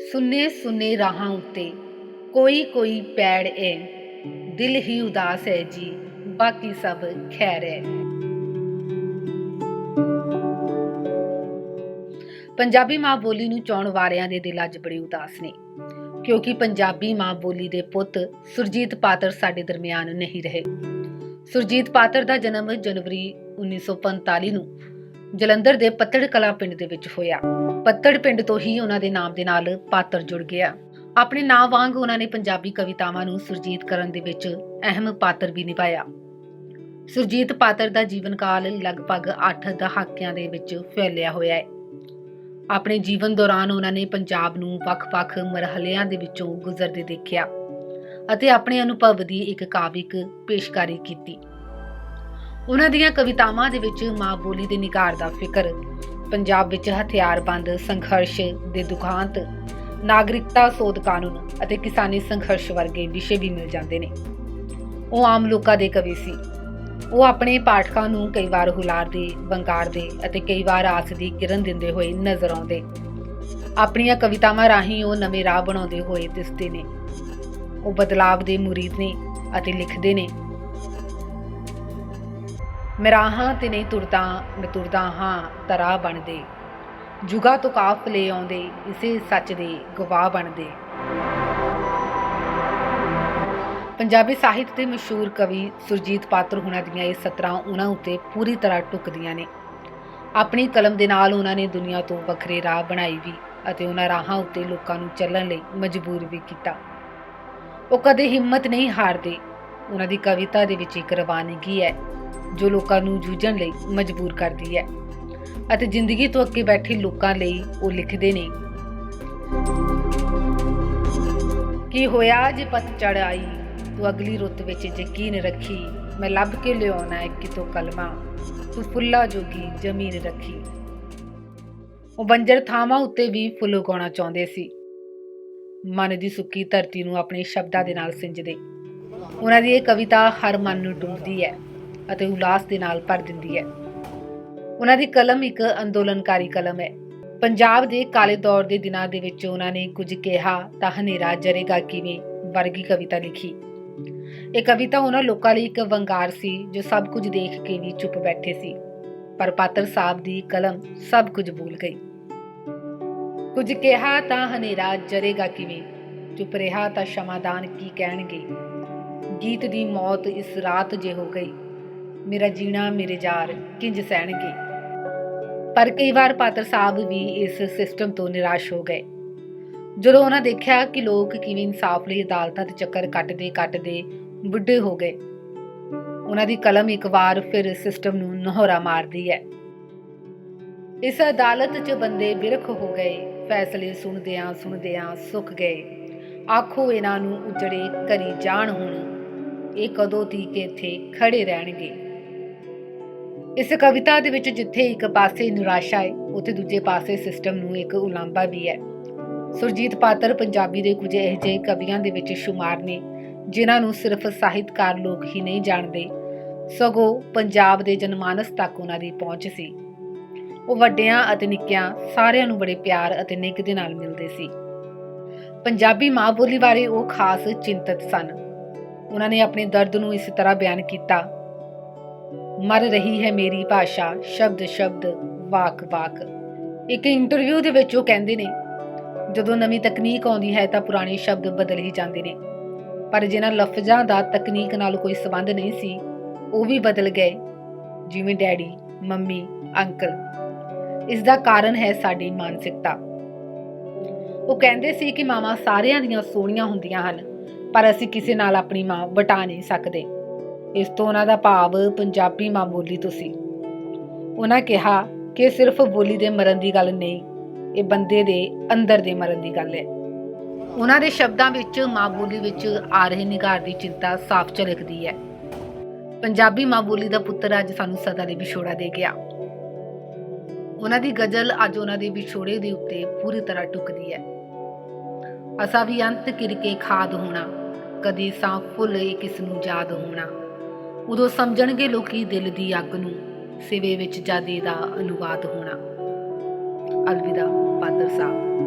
ਸੁਨੇ ਸੁੰਨੇ ਰਾਹਾਂ ਉੱਤੇ। ਕੋਈ ਕੋਈ ਪੈੜ ਏ ਦਿਲ ਹੀ ਉਦਾਸ ਹੈ ਜੀ। ਬਾਕੀ ਸਭ ਖੈਰ ਹੈ ਪੰਜਾਬੀ ਮਾਂ ਬੋਲੀ ਨੂੰ ਚਾਉਣ ਵਾਲਿਆਂ ਦੇ ਦਿਲ ਅੱਜ ਬੜੇ ਉਦਾਸ ਨੇ। ਕਿਉਂਕਿ ਪੰਜਾਬੀ ਮਾਂ ਬੋਲੀ ਦੇ ਪੁੱਤ ਸੁਰਜੀਤ ਪਾਤਰ ਸਾਡੇ ਦਰਮਿਆਨ ਨਹੀਂ ਰਹੇ। ਸੁਰਜੀਤ ਪਾਤਰ ਦਾ ਜਨਮ ਜਨਵਰੀ 1945 ਨੂੰ ਜਲੰਧਰ ਦੇ ਪੱਤੜ ਕਲਾ ਪਿੰਡ ਦੇ ਵਿੱਚ ਹੋਇਆ। ਪੱਤੜ ਪਿੰਡ ਤੋਂ ਹੀ ਉਹਨਾਂ ਦੇ ਨਾਮ ਦੇ ਨਾਲ ਪਾਤਰ ਜੁੜ ਗਿਆ। ਆਪਣੇ ਨਾਂ ਵਾਂਗ ਉਹਨਾਂ ਨੇ ਪੰਜਾਬੀ ਕਵਿਤਾਵਾਂ ਨੂੰ ਸੁਰਜੀਤ ਕਰਨ ਦੇ ਵਿੱਚ ਅਹਿਮ ਪਾਤਰ ਵੀ ਨਿਭਾਇਆ। ਸੁਰਜੀਤ ਪਾਤਰ ਦਾ ਜੀਵਨ ਕਾਲ ਲਗਭਗ 8 ਦਹਾਕਿਆਂ ਦੇ ਵਿੱਚ ਫੈਲਿਆ ਹੋਇਆ ਹੈ। ਆਪਣੇ ਜੀਵਨ ਦੌਰਾਨ ਉਹਨਾਂ ਨੇ ਪੰਜਾਬ ਨੂੰ ਵੱਖ-ਵੱਖ ਮਰਹਲਿਆਂ ਦੇ ਵਿੱਚੋਂ ਗੁਜ਼ਰਦੇ ਦੇਖਿਆ ਅਤੇ ਆਪਣੇ ਅਨੁਭਵ ਦੀ ਇੱਕ ਕਾਵਿਕ ਪੇਸ਼ਕਾਰੀ ਕੀਤੀ। ਉਹਨਾਂ ਦੀਆਂ ਕਵਿਤਾਵਾਂ ਦੇ ਵਿੱਚ ਮਾਂ ਬੋਲੀ ਦੇ ਨਿਘਾਰ ਦਾ ਫਿਕਰ, ਪੰਜਾਬ ਵਿੱਚ ਹਥਿਆਰਬੰਦ ਸੰਘਰਸ਼ ਦੇ ਦੁਖਾਂਤ, ਨਾਗਰਿਕਤਾ ਸੋਧ ਕਾਨੂੰਨ ਅਤੇ ਕਿਸਾਨੀ ਸੰਘਰਸ਼ ਵਰਗੇ ਵਿਸ਼ੇ ਵੀ ਮਿਲ ਜਾਂਦੇ ਨੇ। ਉਹ ਆਮ ਲੋਕਾਂ ਦੇ ਕਵੀ ਸੀ। ਉਹ ਆਪਣੇ ਪਾਠਕਾਂ ਨੂੰ ਕਈ ਵਾਰ ਹੁਲਾਰਦੇ, ਵੰਗਾਰਦੇ ਅਤੇ ਕਈ ਵਾਰ ਆਸ ਦੀ ਕਿਰਨ ਦਿੰਦੇ ਹੋਏ ਨਜ਼ਰ ਆਉਂਦੇ। ਆਪਣੀਆਂ ਕਵਿਤਾਵਾਂ ਰਾਹੀਂ ਉਹ ਨਵੇਂ ਰਾਹ ਬਣਾਉਂਦੇ ਹੋਏ ਦਿਸਦੇ ਨੇ। ਉਹ ਬਦਲਾਵ ਦੇ ਮੁਰੀਦ ਨੇ ਅਤੇ ਲਿਖਦੇ ਨੇ। ਮਰਾਹਾਂ ਤੇ ਨਹੀਂ ਤੁਰਦਾ, ਮੈਂ ਤੁਰਦਾ ਹਾਂ, ਤਰਾ ਬਣਦੇ। ਜੁਗਾ ਤੋਂ ਕਾਫਲੇ ਆਉਂਦੇ, ਇਸੇ ਸੱਚ ਦੇ ਗਵਾਹ ਬਣਦੇ। ਪੰਜਾਬੀ ਸਾਹਿਤ ਦੇ ਮਸ਼ਹੂਰ ਕਵੀ ਸੁਰਜੀਤ ਪਾਤਰ ਹੁਣਾਂ ਦੀਆਂ ਇਹ ਸਤਰਾਂ ਉਹਨਾਂ ਉੱਤੇ ਪੂਰੀ ਤਰ੍ਹਾਂ ਟੁਕਦੀਆਂ ਨੇ। ਆਪਣੀ ਕਲਮ ਦੇ ਨਾਲ ਉਹਨਾਂ ਨੇ ਦੁਨੀਆ ਤੋਂ ਵੱਖਰੇ ਰਾਹ ਬਣਾਈ ਵੀ ਅਤੇ ਉਹਨਾਂ ਰਾਹਾਂ ਉੱਤੇ ਲੋਕਾਂ ਨੂੰ ਚੱਲਣ ਲਈ ਮਜਬੂਰ ਵੀ ਕੀਤਾ। ਉਹ ਕਦੇ ਹਿੰਮਤ ਨਹੀਂ ਹਾਰਦੇ। ਉਹਨਾਂ ਦੀ ਕਵਿਤਾ ਦੇ ਵਿੱਚ ਇੱਕ ਰਵਾਨਗੀ ਹੈ। ਜੋ ਲੋਕਾਂ ਨੂੰ ਜੂਝਣ ਲਈ ਮਜਬੂਰ ਕਰਦੀ ਹੈ ਅਤੇ ਜ਼ਿੰਦਗੀ ਤੋਂ ਅੱਗੇ ਬੈਠੇ ਲੋਕਾਂ ਲਈ ਉਹ ਲਿਖਦੇ ਨੇ। ਕੀ ਹੋਇਆ ਜੇ ਪਤ ਚੜ ਆਈ? ਤੂੰ ਅਗਲੀ ਰੁੱਤ ਵਿੱਚ ਯਕੀਨ ਰੱਖੀ। ਮੈਂ ਲੱਭ ਕੇ ਲਿਆਉਣਾ ਹੈ ਕਿਤੋਂ ਕਲਮਾ। ਤੂੰ ਫੁੱਲਾ ਜੋਗੀ ਜ਼ਮੀਨ ਰੱਖੀ। ਉਹ ਬੰਜਰ ਥਾਵਾਂ ਉੱਤੇ ਵੀ ਫੁੱਲ ਉਗਾਉਣਾ ਚਾਹੁੰਦੇ ਸੀ। ਮਨ ਦੀ ਸੁੱਕੀ ਧਰਤੀ ਨੂੰ ਆਪਣੇ ਸ਼ਬਦਾਂ ਦੇ ਨਾਲ ਸਿੰਜਦੇ। ਉਹਨਾਂ ਦੀ ਇਹ ਕਵਿਤਾ ਹਰ ਮਨ ਨੂੰ ਡੁੱਬਦੀ ਹੈ। ਅਤੇ ਉਲਾਸ ਦੇ ਨਾਲ ਭਰ ਦਿੰਦੀ ਹੈ। ਉਹਨਾਂ ਦੀ ਕਲਮ ਇੱਕ ਅੰਦੋਲਨਕਾਰੀ ਕਲਮ ਹੈ। ਪੰਜਾਬ ਦੇ ਕਾਲੇ ਦੌਰ ਦੇ ਦਿਨਾਂ ਦੇ ਵਿੱਚ ਉਹਨਾਂ ਨੇ ਕੁਝ ਕਿਹਾ ਤਾਂ ਹਨੇਰਾ ਜਰੇਗਾ ਕਿਵੇਂ, ਵਰਗੀ ਕਵਿਤਾ ਲਿਖੀ। ਇਹ ਕਵਿਤਾ ਉਹਨਾਂ ਲੋਕਾਂ ਲਈ ਇੱਕ ਵੰਗਾਰ ਸੀ ਜੋ ਸਭ ਕੁਝ ਦੇਖ ਕੇ ਵੀ ਚੁੱਪ ਬੈਠੇ ਸੀ। ਪਰ ਪਾਤਰ ਸਾਹਿਬ ਦੀ ਕਲਮ ਸਭ ਕੁਝ ਬੋਲ ਗਈ ਕੁਝ ਕਿਹਾ ਤਾਂ ਹਨੇਰਾ ਜਰੇਗਾ ਕਿਵੇਂ, ਚੁੱਪ ਰਿਹਾ ਤਾਂ ਸ਼ਮਾਦਾਨ ਕੀ ਕਹਿਣਗੇ। ਗੀਤ ਦੀ ਮੌਤ ਇਸ ਰਾਤ ਜੇ ਹੋ ਗਈ ਮੇਰਾ ਜੀਣਾ, ਮੇਰੇ ਯਾਰ ਕਿੰਜ ਸਹਿਣਗੇ? ਪਰ ਕਈ ਵਾਰ ਪਾਤਰ ਸਾਹਿਬ ਵੀ ਇਸ ਸਿਸਟਮ ਤੋਂ ਨਿਰਾਸ਼ ਹੋ ਗਏ। ਜਦੋਂ ਉਹਨਾਂ ਦੇਖਿਆ ਕਿ ਲੋਕ ਕਿਵੇਂ ਇਨਸਾਫ ਲਈ ਅਦਾਲਤਾਂ ਦੇ ਚੱਕਰ ਕੱਟਦੇ ਕੱਟਦੇ ਬੁੱਢੇ ਹੋ ਗਏ, ਉਹਨਾਂ ਦੀ ਕਲਮ ਇੱਕ ਵਾਰ ਫਿਰ ਸਿਸਟਮ ਨੂੰ ਨਹੋਰਾ ਮਾਰਦੀ ਹੈ। ਇਸ ਅਦਾਲਤ 'ਚ ਬੰਦੇ ਬਿਰਖ ਹੋ ਗਏ, ਫੈਸਲੇ ਸੁਣਦਿਆਂ ਸੁਣਦਿਆਂ ਸੁੱਕ ਗਏ। ਆਖੋ ਇਹਨਾਂ ਨੂੰ ਉਜੜੇ ਕਰੀ ਜਾਣ ਹੁਣ, ਇਹ ਕਦੋਂ ਤੀਕ ਇੱਥੇ ਖੜੇ ਰਹਿਣਗੇ? ਇਸ ਕਵਿਤਾ ਦੇ ਵਿੱਚ ਜਿੱਥੇ ਇੱਕ ਪਾਸੇ ਨਿਰਾਸ਼ਾ ਹੈ, ਉੱਥੇ ਦੂਜੇ ਪਾਸੇ ਸਿਸਟਮ ਨੂੰ ਇੱਕ ਉਲਾਂਭਾ ਵੀ ਹੈ। ਸੁਰਜੀਤ ਪਾਤਰ ਪੰਜਾਬੀ ਦੇ ਕੁਝ ਇਹੋ ਜਿਹੇ ਕਵੀਆਂ ਦੇ ਵਿੱਚ ਸ਼ੁਮਾਰ ਨੇ, ਜਿਨ੍ਹਾਂ ਨੂੰ ਸਿਰਫ ਸਾਹਿਤਕਾਰ ਲੋਕ ਹੀ ਨਹੀਂ ਜਾਣਦੇ। ਸਗੋਂ ਪੰਜਾਬ ਦੇ ਜਨਮਾਨਸ ਤੱਕ ਉਹਨਾਂ ਦੀ ਪਹੁੰਚ ਸੀ। ਉਹ ਵੱਡਿਆਂ ਅਤੇ ਨਿੱਕਿਆਂ ਸਾਰਿਆਂ ਨੂੰ ਬੜੇ ਪਿਆਰ ਅਤੇ ਨਿੱਘ ਦੇ ਨਾਲ ਮਿਲਦੇ ਸੀ। ਪੰਜਾਬੀ ਮਾਂ ਬੋਲੀ ਬਾਰੇ ਉਹ ਖਾਸ ਚਿੰਤਤ ਸਨ। ਉਹਨਾਂ ਨੇ ਆਪਣੇ ਦਰਦ ਨੂੰ ਇਸ ਤਰ੍ਹਾਂ ਬਿਆਨ ਕੀਤਾ ਮਰ ਰਹੀ ਹੈ ਮੇਰੀ ਭਾਸ਼ਾ, ਸ਼ਬਦ ਸ਼ਬਦ, ਵਾਕ ਵਾਕ। ਇੱਕ ਇੰਟਰਵਿਊ ਦੇ ਵਿੱਚ ਉਹ ਕਹਿੰਦੇ ਨੇ, ਜਦੋਂ ਨਵੀਂ ਤਕਨੀਕ ਆਉਂਦੀ ਹੈ ਤਾਂ ਪੁਰਾਣੇ ਸ਼ਬਦ ਬਦਲ ਹੀ ਜਾਂਦੇ ਨੇ। ਪਰ ਜਿਨ੍ਹਾਂ ਲਫ਼ਜ਼ਾਂ ਦਾ ਤਕਨੀਕ ਨਾਲ ਕੋਈ ਸਬੰਧ ਨਹੀਂ ਸੀ, ਉਹ ਵੀ ਬਦਲ ਗਏ। ਜਿਵੇਂ ਡੈਡੀ, ਮੰਮੀ, ਅੰਕਲ। ਇਸ ਦਾ ਕਾਰਨ ਹੈ ਸਾਡੀ ਮਾਨਸਿਕਤਾ। ਉਹ ਕਹਿੰਦੇ ਸੀ ਕਿ ਮਾਵਾਂ ਸਾਰਿਆਂ ਦੀਆਂ ਸੋਹਣੀਆਂ ਹੁੰਦੀਆਂ ਹਨ, ਪਰ ਅਸੀਂ ਕਿਸੇ ਨਾਲ ਆਪਣੀ ਮਾਂ ਵਟਾ ਨਹੀਂ ਸਕਦੇ। ਇਸ ਤੋਂ ਉਹਨਾਂ ਦਾ ਭਾਵ ਪੰਜਾਬੀ ਮਾਂ ਬੋਲੀ ਤੋਂ ਸੀ। ਉਹਨਾਂ ਕਿਹਾ ਕਿ ਸਿਰਫ ਬੋਲੀ ਦੇ ਮਰਨ ਦੀ ਗੱਲ ਨਹੀਂ, ਇਹ ਬੰਦੇ ਦੇ ਅੰਦਰ ਦੇ ਮਰਨ ਦੀ ਗੱਲ ਹੈ। ਉਹਨਾਂ ਦੇ ਸ਼ਬਦਾਂ ਵਿੱਚ, ਮਾਂ ਬੋਲੀ ਵਿੱਚ ਆ ਰਹੇ ਨਿਗਾਰ ਦੀ ਚਿੰਤਾ ਸਾਫ਼ ਝਲਕਦੀ ਹੈ। ਪੰਜਾਬੀ ਮਾਂ ਬੋਲੀ ਦਾ ਪੁੱਤਰ ਅੱਜ ਸਾਨੂੰ ਸਦਾ ਲਈ ਵਿਛੋੜਾ ਦੇ ਗਿਆ। ਉਹਨਾਂ ਦੀ ਗਜ਼ਲ ਅੱਜ ਉਹਨਾਂ ਦੇ ਵਿਛੋੜੇ ਦੇ ਉੱਤੇ ਪੂਰੀ ਤਰ੍ਹਾਂ ਟੁਕਦੀ ਹੈ। ਅਸਾਂ ਵੀ ਅੰਤ ਕਿਰਕੇ ਖਾਦ ਹੋਣਾ, ਕਦੀ ਸਾਂ ਫੁੱਲ ਏ ਕਿਸ ਨੂੰ ਯਾਦ ਹੋਣਾ। ਉਦੋਂ ਸਮਝਣਗੇ ਲੋਕੀ ਦਿਲ ਦੀ ਅੱਗ ਨੂੰ, ਸਿਵੇ ਵਿੱਚ ਜਾਦੇ ਦਾ ਅਨੁਵਾਦ ਹੋਣਾ। ਅਲਵਿਦਾ ਪਾਦਰ ਸਾਹਿਬ।